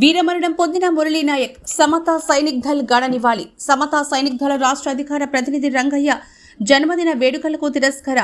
వీరమరణం పొందిన మురళీ నాయక్ సమతా సైనిక్ దళ్ గణ నివాళి. సమతా సైనిక్ దళ రాష్ట్ర అధికార ప్రతినిధి రంగయ్య జన్మదిన వేడుకలకు తిరస్కర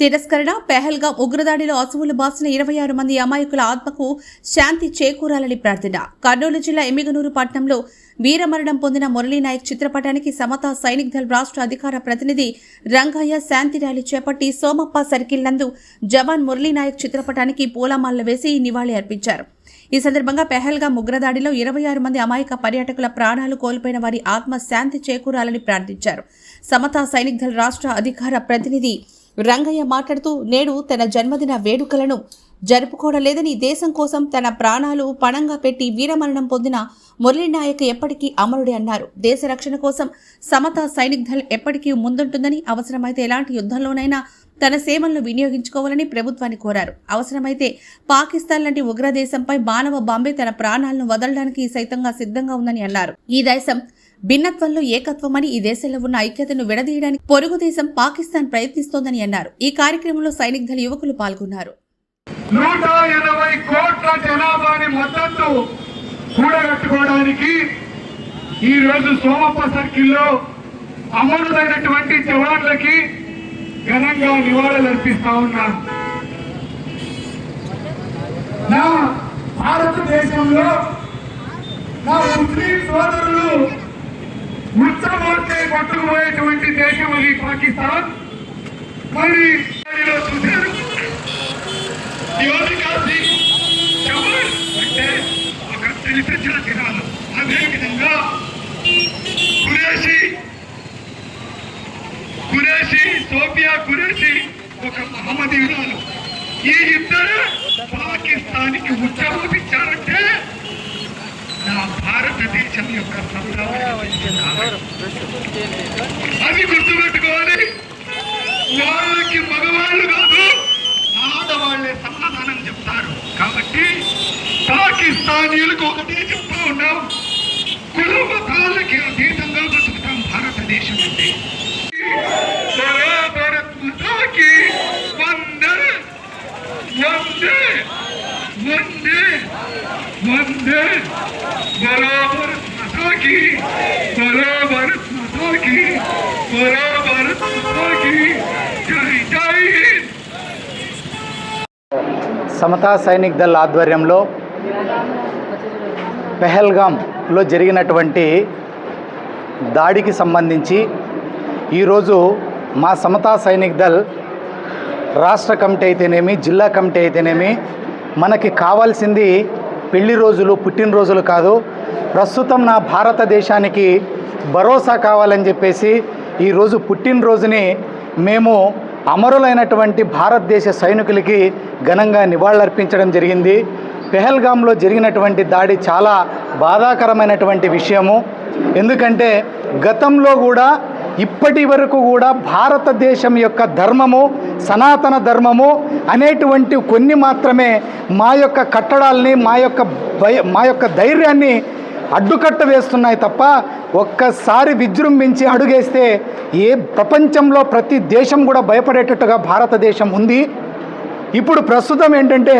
తిరస్కరణ పెహల్గా ఉగ్రదాడిలో అసువులు బాసిన ఇరవై ఆరు మంది అమాయకుల ఆత్మకు శాంతి చేకూరాలని ప్రార్థన. కర్నూలు జిల్లా ఎమ్మిగనూరు పట్టణంలో వీరమరణం పొందిన మురళీ నాయక్ చిత్రపటానికి సమతా సైనిక్ దళ రాష్ట్ర అధికార ప్రతినిధి రంగయ్య శాంతి ర్యాలీ చేపట్టి సోమప్ప సర్కిల్ నందు జవాన్ మురళీ నాయక్ చిత్రపటానికి పూలమాలలు వేసి నివాళి అర్పించారు. ఈ సందర్భంగా పెహల్గా ముగ్రదాడిలో ఇరవై ఆరు మంది అమాయక పర్యాటకుల ప్రాణాలు కోల్పోయిన వారి ఆత్మ శాంతి చేకూరాలని ప్రార్థించారు. సమతా సైనిక్ దళ రాష్ట్ర అధికార ప్రతినిధి రంగయ్య మాట్లాడుతూ నేడు తన జన్మదిన వేడుకలను జరుపుకోవడం లేదని దేశం కోసం తన ప్రాణాలు పణంగా పెట్టి వీరమరణం పొందిన మురళీ నాయక్ ఎప్పటికీ అమరుడే అన్నారు. దేశ రక్షణ కోసం సమత సైనిక్ దళ్ ఎప్పటికీ ముందుంటుందని అవసరమైతే ఎలాంటి యుద్ధంలోనైనా తన సేవలను వినియోగించుకోవాలని ప్రభుత్వాన్ని కోరారు. అవసరమైతే పాకిస్తాన్ లాంటి ఉగ్రదేశంపై మానవ బాంబే తన ప్రాణాలను వదలడానికి సైతంగా సిద్ధంగా ఉందని అన్నారు. ఈ దేశం భిన్నత్వంలో ఏకత్వమని ఈ దేశంలో ఉన్న ఐక్యతను విడదీయడానికి పొరుగు దేశం పాకిస్తాన్ ప్రయత్నిస్తోందని అన్నారు. ఈ కార్యక్రమంలో సైనిక్ దళ యువకులు పాల్గొన్నారు. నూట ఎనభై కోట్ల జనాభాని మద్దతు కూడగట్టుకోవడానికి ఈ రోజు సోమప్ప సర్కిల్లో అమలుదైనటువంటి ఘనంగా నివాళులు అర్పిస్తా ఉన్నాను నా భారతదేశంలో నా ముస్లిం సోదరులు ఉత్తమూర్తి పట్టుకుపోయేటువంటి దేశం అది పాకిస్తాన్. మరి చూశారు. అంటే ఒక తెలిపించిన దినాలు అదేవిధంగా కురేషి కురేషి సోఫియా కురేషి ఒక మహమ్మదీయురాలు ఈ ఇద్దరు పాకిస్తాన్కి ఉద్యమించారంటే నా భారతదేశం యొక్క అది గుర్తుపెట్టుకోవాలి. వాళ్ళకి మగవాళ్ళు కాదు ఆడవాళ్ళే సమాధానం చెప్తారు. కాబట్టి పాకిస్తానీయులకు ఒకటే చెప్తా ఉన్నాం. కుల మతాలకి అతీతంగా బతుకుతాం భారతదేశం అంటే. వందే! వందే! వందే! బరాబర్ భారత్ మతాకి బలో భారత్ మతాకి బలో మతాకి జై జై సమతా సైనిక్ దళ ఆధ్వర్యంలో పెహల్గాంలో జరిగినటువంటి దాడికి సంబంధించి ఈరోజు మా సమతా సైనిక్ దళ్ రాష్ట్ర కమిటీ అయితేనేమి జిల్లా కమిటీ అయితేనేమి మనకి కావాల్సింది పెళ్ళి రోజులు పుట్టినరోజులు కాదు. ప్రస్తుతం నా భారతదేశానికి భరోసా కావాలని చెప్పేసి ఈరోజు పుట్టినరోజుని మేము అమరులైనటువంటి భారతదేశ సైనికులకి ఘనంగా నివాళులర్పించడం జరిగింది. పెహల్గాంలో జరిగినటువంటి దాడి చాలా బాధాకరమైనటువంటి విషయము. ఎందుకంటే గతంలో కూడా ఇప్పటి వరకు కూడా భారతదేశం యొక్క ధర్మము సనాతన ధర్మము అనేటువంటి కొన్ని మాత్రమే మా యొక్క కట్టడాల్ని మా యొక్క భయ మా యొక్క ధైర్యాన్ని అడ్డుకట్ట వేస్తున్నాయి తప్ప ఒక్కసారి విజృంభించి అడుగేస్తే ఏ ప్రపంచంలో ప్రతి దేశం కూడా భయపడేటట్టుగా భారతదేశం ఉంది. ఇప్పుడు ప్రస్తుతం ఏంటంటే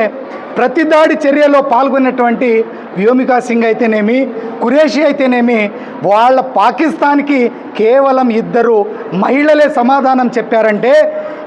ప్రతి దాడి చర్యలో పాల్గొన్నటువంటి వ్యోమికా సింగ్ అయితేనేమి కురేషి అయితేనేమి వాళ్ళ పాకిస్తాన్కి కేవలం ఇద్దరు మహిళలే సమాధానం చెప్పారంటే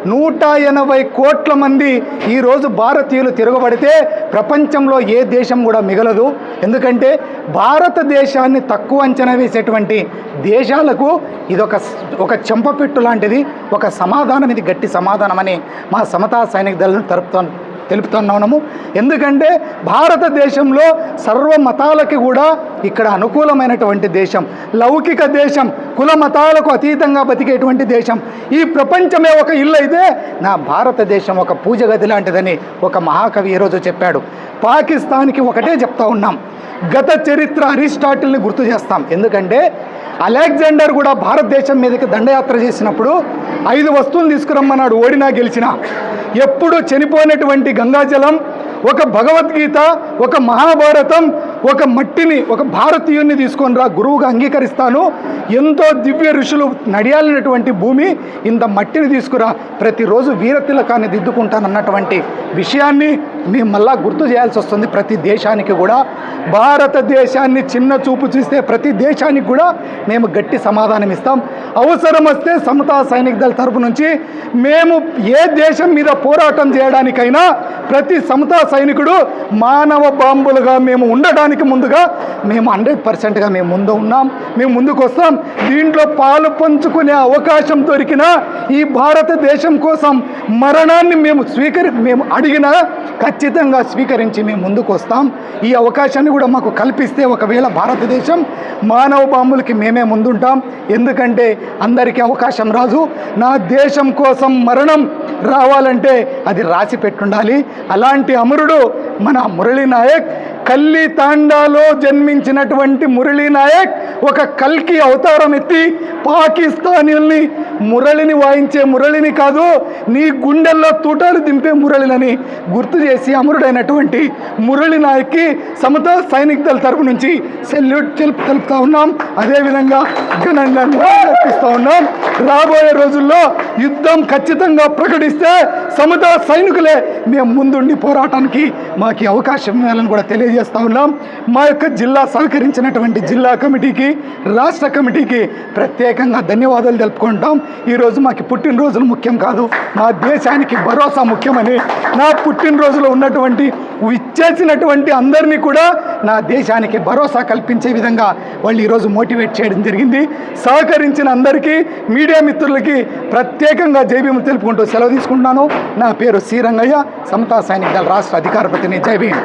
నూట ఎనభై కోట్ల మంది ఈరోజు భారతీయులు తిరగబడితే ప్రపంచంలో ఏ దేశం కూడా మిగలదు. ఎందుకంటే భారతదేశాన్ని తక్కువ అంచనా వేసేటువంటి దేశాలకు ఇదొక ఒక చెంపపెట్టు లాంటిది ఒక సమాధానం ఇది గట్టి సమాధానం అని మా సమతా సైనిక దళం తరుపుతాను తెలుపుతున్నాము ఎందుకంటే భారతదేశంలో సర్వ మతాలకి కూడా ఇక్కడ అనుకూలమైనటువంటి దేశం లౌకిక దేశం కుల మతాలకు అతీతంగా బతికేటువంటి దేశం. ఈ ప్రపంచమే ఒక ఇల్లు అయితే నా భారతదేశం ఒక పూజ గది లాంటిదని ఒక మహాకవి ఈరోజు చెప్పాడు. పాకిస్తాన్కి ఒకటే చెప్తా ఉన్నాం. గత చరిత్ర అరిస్టాటిల్ని గుర్తు చేస్తాం. ఎందుకంటే అలెగ్జాండర్ కూడా భారతదేశం మీదకి దండయాత్ర చేసినప్పుడు ఐదు వస్తువులు తీసుకురమ్మన్నాడు. ఓడినా గెలిచినా ఎప్పుడు చనిపోయినటువంటి గంగాజలం ఒక భగవద్గీత ఒక మహాభారతం ఒక మట్టిని ఒక భారతీయుని తీసుకొని రా గురువుగా అంగీకరిస్తాను. ఎంతో దివ్య ఋషులు నడియాలినటువంటి భూమి ఇంత మట్టిని తీసుకురా ప్రతిరోజు వీరతిలకాన్ని దిద్దుకుంటానన్నటువంటి విషయాన్ని మేము మళ్ళా గుర్తు చేయాల్సి వస్తుంది. ప్రతి దేశానికి కూడా భారతదేశాన్ని చిన్న చూపు చూస్తే ప్రతి దేశానికి కూడా మేము గట్టి సమాధానం ఇస్తాం. అవసరం వస్తే సమతా సైనిక దళ తరపు నుంచి మేము ఏ దేశం మీద పోరాటం చేయడానికైనా ప్రతి సమతా సైనికుడు మానవ బాంబులుగా మేము ఉండడానికి ముందుగా మేము హండ్రెడ్ పర్సెంట్గా మేము ముందు ఉన్నాం. మేము ముందుకు వస్తాం. దీంట్లో పాలు పంచుకునే అవకాశం దొరికినా ఈ భారతదేశం కోసం మరణాన్ని మేము స్వీకరి మేము అడిగినా ఖచ్చితంగా స్వీకరించి మేము ముందుకు వస్తాం. ఈ అవకాశాన్ని కూడా మాకు కల్పిస్తే ఒకవేళ భారతదేశం మానవ బాంబులకి మేమే ముందుంటాం. ఎందుకంటే అందరికీ అవకాశం రాదు నా దేశం కోసం మరణం రావాలంటే అది రాసి పెట్టుండాలి. అలాంటి అమరుడు మన మురళీ నాయక్ కల్లి తాండాలో జన్మించినటువంటి మురళీ నాయక్ ఒక కల్కి అవతారం ఎత్తి పాకిస్తానీల్ని మురళిని వాయించే మురళిని కాదు నీ గుండెల్లో తూటాలు దింపే మురళినని గుర్తు చేసి అమరుడైనటువంటి మురళి నాయక్కి సమత సైనిక దళ తరపు నుంచి సెల్యూట్ తెలుపు తెలుపుతా ఉన్నాం. అదేవిధంగా ఘనంగా నివాళులర్పిస్తా ఉన్నాం. రాబోయే రోజుల్లో యుద్ధం ఖచ్చితంగా ప్రకటిస్తే సమత సైనికులే మేము ముందుండి పోరాటానికి మాకు అవకాశం ఇవ్వాలని కూడా తెలియజేస్తూ ఉన్నాం. మా యొక్క జిల్లా సహకరించినటువంటి జిల్లా కమిటీకి రాష్ట్ర కమిటీకి ప్రత్యేకంగా ధన్యవాదాలు తెలుపుకుంటాం. ఈరోజు మాకు పుట్టినరోజులు ముఖ్యం కాదు. మా దేశానికి భరోసా ముఖ్యమని నా పుట్టినరోజులో ఉన్నటువంటి ఇచ్చేసినటువంటి అందరినీ కూడా నా దేశానికి భరోసా కల్పించే విధంగా వాళ్ళు ఈరోజు మోటివేట్ చేయడం జరిగింది. సహకరించిన అందరికీ మీడియా మిత్రులకి ప్రత్యేకంగా జైభీము తెలుపుకుంటూ సెలవు తీసుకుంటున్నాను. నా పేరు శ్రీరంగయ్య సమతా సైనిక దళ రాష్ట్ర అధికార ప్రతినిధి జైభీం